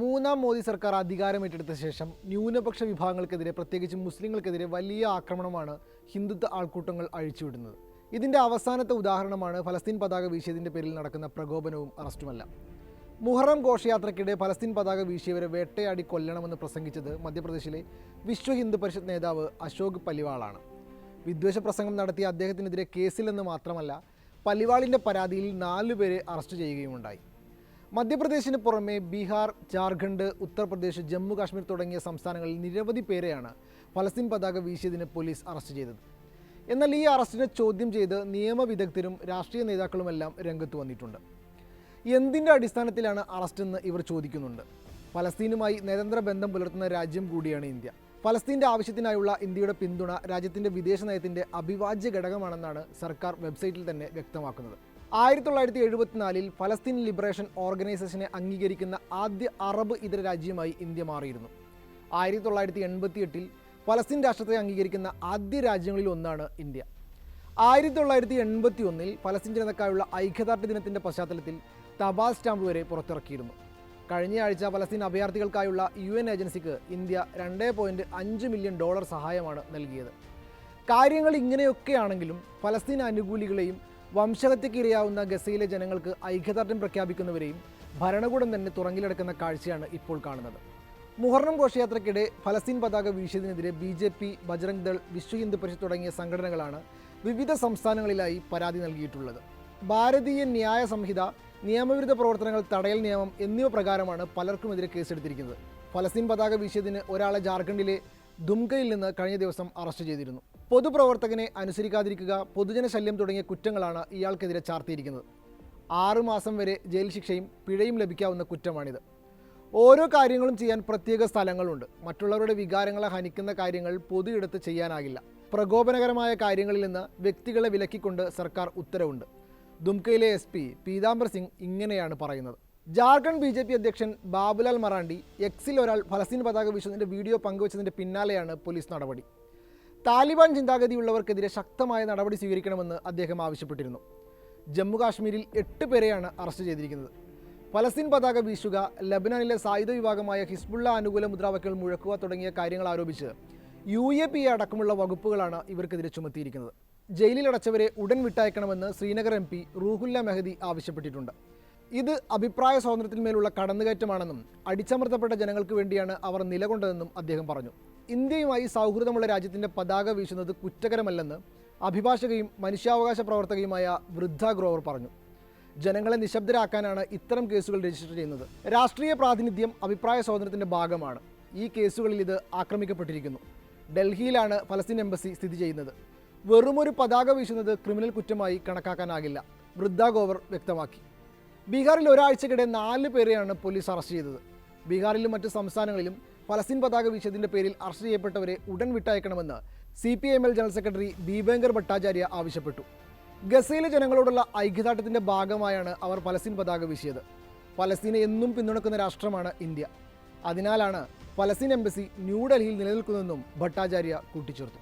മൂന്നാം മോദി സർക്കാർ അധികാരം ഏറ്റെടുത്ത ശേഷം ന്യൂനപക്ഷ വിഭാഗങ്ങൾക്കെതിരെ പ്രത്യേകിച്ച് മുസ്ലിങ്ങൾക്കെതിരെ വലിയ ആക്രമണമാണ് ഹിന്ദുത്വ ആൾക്കൂട്ടങ്ങൾ അഴിച്ചുവിടുന്നത്. ഇതിന്റെ അവസാനത്തെ ഉദാഹരണമാണ് ഫലസ്തീൻ പതാക വീശിയതിന്റെ പേരിൽ നടക്കുന്ന പ്രകോപനവും അറസ്റ്റുമല്ല. മുഹറം ഘോഷയാത്രയ്ക്കിടെ ഫലസ്തീൻ പതാക വീശിയവരെ വേട്ടയാടി കൊല്ലണമെന്ന് പ്രസംഗിച്ചത് മധ്യപ്രദേശിലെ വിശ്വ ഹിന്ദു പരിഷത്ത് നേതാവ് അശോക് പലിവാളാണ്. വിദ്വേഷ പ്രസംഗം നടത്തിയ അദ്ദേഹത്തിനെതിരെ കേസിലെന്ന് മാത്രമല്ല പലിവാളിന്റെ പരാതിയിൽ നാലുപേരെ അറസ്റ്റ് ചെയ്യുകയുമുണ്ടായി. മധ്യപ്രദേശിന് പുറമെ ബീഹാർ ജാർഖണ്ഡ് ഉത്തർപ്രദേശ് ജമ്മു കാശ്മീർ തുടങ്ങിയ സംസ്ഥാനങ്ങളിൽ നിരവധി പേരെയാണ് ഫലസ്തീൻ പതാക വീശിയതിന് പോലീസ് അറസ്റ്റ് ചെയ്തത്. എന്നാൽ ഈ അറസ്റ്റിനെ ചോദ്യം ചെയ്ത് നിയമവിദഗ്ധരും രാഷ്ട്രീയ നേതാക്കളുമെല്ലാം രംഗത്ത് വന്നിട്ടുണ്ട്. എന്തിന്റെ അടിസ്ഥാനത്തിലാണ് അറസ്റ്റ് എന്ന് ഇവർ ചോദിക്കുന്നുണ്ട്. ഫലസ്തീനുമായി നിരന്തര ബന്ധം പുലർത്തുന്ന രാജ്യം കൂടിയാണ് ഇന്ത്യ. ഫലസ്തീന്റെ ആവശ്യത്തിനായുള്ള ഇന്ത്യയുടെ പിന്തുണ രാജ്യത്തിന്റെ വിദേശ നയത്തിന്റെ അഭിവാജ്യ ഘടകമാണെന്നാണ് സർക്കാർ വെബ്സൈറ്റിൽ തന്നെ വ്യക്തമാക്കുന്നത്. ആയിരത്തി തൊള്ളായിരത്തി എഴുപത്തിനാലിൽ ഫലസ്തീൻ ലിബറേഷൻ ഓർഗനൈസേഷനെ അംഗീകരിക്കുന്ന ആദ്യ അറബ് ഇതര രാജ്യമായി ഇന്ത്യ മാറിയിരുന്നു. ആയിരത്തി തൊള്ളായിരത്തി എൺപത്തി എട്ടിൽ ഫലസ്തീൻ രാഷ്ട്രത്തെ അംഗീകരിക്കുന്ന ആദ്യ രാജ്യങ്ങളിൽ ഒന്നാണ് ഇന്ത്യ. ആയിരത്തി തൊള്ളായിരത്തി എൺപത്തി ഒന്നിൽ ഫലസ്തീൻ ജനതക്കായുള്ള ഐക്യദാർഢ്യ ദിനത്തിന്റെ പശ്ചാത്തലത്തിൽ തപാൽ സ്റ്റാമ്പ് വരെ പുറത്തിറക്കിയിരുന്നു. കഴിഞ്ഞ ആഴ്ച പലസ്തീൻ അഭയാർത്ഥികൾക്കായുള്ള യു എൻ ഏജൻസിക്ക് ഇന്ത്യ രണ്ട് പോയിന്റ് അഞ്ച് മില്യൺ ഡോളർ സഹായമാണ് നൽകിയത്. കാര്യങ്ങൾ ഇങ്ങനെയൊക്കെയാണെങ്കിലും പലസ്തീൻ അനുകൂലികളെയും വംശഹത്യക്കിരയാവുന്ന ഗസയിലെ ജനങ്ങൾക്ക് ഐക്യദാർഢ്യം പ്രഖ്യാപിക്കുന്നവരെയും ഭരണകൂടം തന്നെ തുറങ്കിലടക്കുന്ന കാഴ്ചയാണ് ഇപ്പോൾ കാണുന്നത്. മുഹർണം ഘോഷയാത്രയ്ക്കിടെ ഫലസ്തീൻ പതാക വീശിയതിനെതിരെ B J P Bajrang Dal Vishwa Hindu Parishad തുടങ്ങിയ സംഘടനകളാണ് വിവിധ സംസ്ഥാനങ്ങളിലായി പരാതി നൽകിയിട്ടുള്ളത്. ഭാരതീയ ന്യായ സംഹിത നിയമവിരുദ്ധ പ്രവർത്തനങ്ങൾ തടയൽ നിയമം എന്നിവ പ്രകാരമാണ് പലർക്കുമെതിരെ കേസെടുത്തിരിക്കുന്നത്. ഫലസ്തീൻ പതാക വീശിയതിന് ഒരാളെ ജാർഖണ്ഡിലെ ദുംകയിൽ നിന്ന് കഴിഞ്ഞ ദിവസം അറസ്റ്റ് ചെയ്തിരുന്നു. പൊതുപ്രവർത്തകനെ അനുസരിക്കാതിരിക്കുക പൊതുജന ശല്യം തുടങ്ങിയ കുറ്റങ്ങളാണ് ഇയാൾക്കെതിരെ ചാർത്തിയിരിക്കുന്നത്. ആറ് മാസം വരെ ജയിൽ ശിക്ഷയും പിഴയും ലഭിക്കാവുന്ന കുറ്റമാണിത്. ഓരോ കാര്യങ്ങളും ചെയ്യാൻ പ്രത്യേക സ്ഥലങ്ങളുണ്ട്. മറ്റുള്ളവരുടെ വികാരങ്ങളെ ഹനിക്കുന്ന കാര്യങ്ങൾ പൊതു ഇടത്ത് ചെയ്യാനാകില്ല. പ്രകോപനകരമായ കാര്യങ്ങളിൽ നിന്ന് വ്യക്തികളെ വിലക്കിക്കൊണ്ട് സർക്കാർ ഉത്തരവുണ്ട്. ദുംകയിലെ എസ് പി പീതാംബർ സിംഗ് ഇങ്ങനെയാണ് പറയുന്നത്. ജാർഖണ്ഡ് ബി ജെ പി അധ്യക്ഷൻ ബാബുലാൽ മറാണ്ടി എക്സിൽ ഒരാൾ ഫലസ്തീൻ പതാക വീശുന്നതിന്റെ വീഡിയോ പങ്കുവച്ചതിന്റെ പിന്നാലെയാണ് പോലീസ് നടപടി. താലിബാൻ ചിന്താഗതിയുള്ളവർക്കെതിരെ ശക്തമായ നടപടി സ്വീകരിക്കണമെന്ന് അദ്ദേഹം ആവശ്യപ്പെട്ടിരുന്നു. ജമ്മു കാശ്മീരിൽ എട്ട് പേരെയാണ് അറസ്റ്റ് ചെയ്തിരിക്കുന്നത്. ഫലസ്തീൻ പതാക വീശുക ലബനാനിലെ സായുധ വിഭാഗമായ ഹിസ്ബുള്ള അനുകൂല മുദ്രാവാക്യങ്ങൾ മുഴക്കുക തുടങ്ങിയ കാര്യങ്ങൾ ആരോപിച്ച് യു എ പി അടക്കമുള്ള വകുപ്പുകളാണ് ഇവർക്കെതിരെ ചുമത്തിയിരിക്കുന്നത്. ജയിലിലടച്ചവരെ ഉടൻ വിട്ടയക്കണമെന്ന് ശ്രീനഗർ എം പി റൂഹുല്ല മെഹദി ആവശ്യപ്പെട്ടിട്ടുണ്ട്. ഇത് അഭിപ്രായ സ്വാതന്ത്ര്യത്തിന്മേലുള്ള കടന്നുകയറ്റമാണെന്നും അടിച്ചമർത്തപ്പെട്ട ജനങ്ങൾക്ക് വേണ്ടിയാണ് അവർ നിലകൊണ്ടതെന്നും അദ്ദേഹം പറഞ്ഞു. ഇന്ത്യയുമായി സൗഹൃദമുള്ള രാജ്യത്തിന്റെ പതാക വീശുന്നത് കുറ്റകരമല്ലെന്ന് അഭിഭാഷകയും മനുഷ്യാവകാശ പ്രവർത്തകയുമായ വൃദ്ധ ഗ്രോവർ പറഞ്ഞു. ജനങ്ങളെ നിശബ്ദരാക്കാനാണ് ഇത്തരം കേസുകൾ രജിസ്റ്റർ ചെയ്യുന്നത്. രാഷ്ട്രീയ പ്രാതിനിധ്യം അഭിപ്രായ സ്വാതന്ത്ര്യത്തിന്റെ ഭാഗമാണ്. ഈ കേസുകളിൽ ഇത് ആക്രമിക്കപ്പെട്ടിരിക്കുന്നു. ഡൽഹിയിലാണ് ഫലസ്തീൻ എംബസി സ്ഥിതി ചെയ്യുന്നത്. വെറുമൊരു പതാക വീശുന്നത് ക്രിമിനൽ കുറ്റമായി കണക്കാക്കാനാകില്ല വൃദ്ധ ഗോവർ വ്യക്തമാക്കി. ബീഹാറിൽ ഒരാഴ്ചക്കിടെ നാല് പേരെയാണ് പോലീസ് അറസ്റ്റ് ചെയ്തത്. ബീഹാറിലും മറ്റ് സംസ്ഥാനങ്ങളിലും ഫലസ്തീൻ പതാക വീശിയതിന്റെ പേരിൽ അറസ്റ്റ് ചെയ്യപ്പെട്ടവരെ ഉടൻ വിട്ടയക്കണമെന്ന് C P M L general secretary Dipankar Bhattacharya ആവശ്യപ്പെട്ടു. ഗസയിലെ ജനങ്ങളോടുള്ള ഐക്യദാർഢ്യത്തിന്റെ ഭാഗമായാണ് അവർ ഫലസ്തീൻ പതാക വീശിയത്. ഫലസ്തീനെ എന്നും പിന്തുണക്കുന്ന രാഷ്ട്രമാണ് ഇന്ത്യ. അതിനാലാണ് ഫലസ്തീൻ എംബസി ന്യൂഡൽഹിയിൽ നിലനിൽക്കുന്നതെന്നും ഭട്ടാചാര്യ കൂട്ടിച്ചേർത്തു.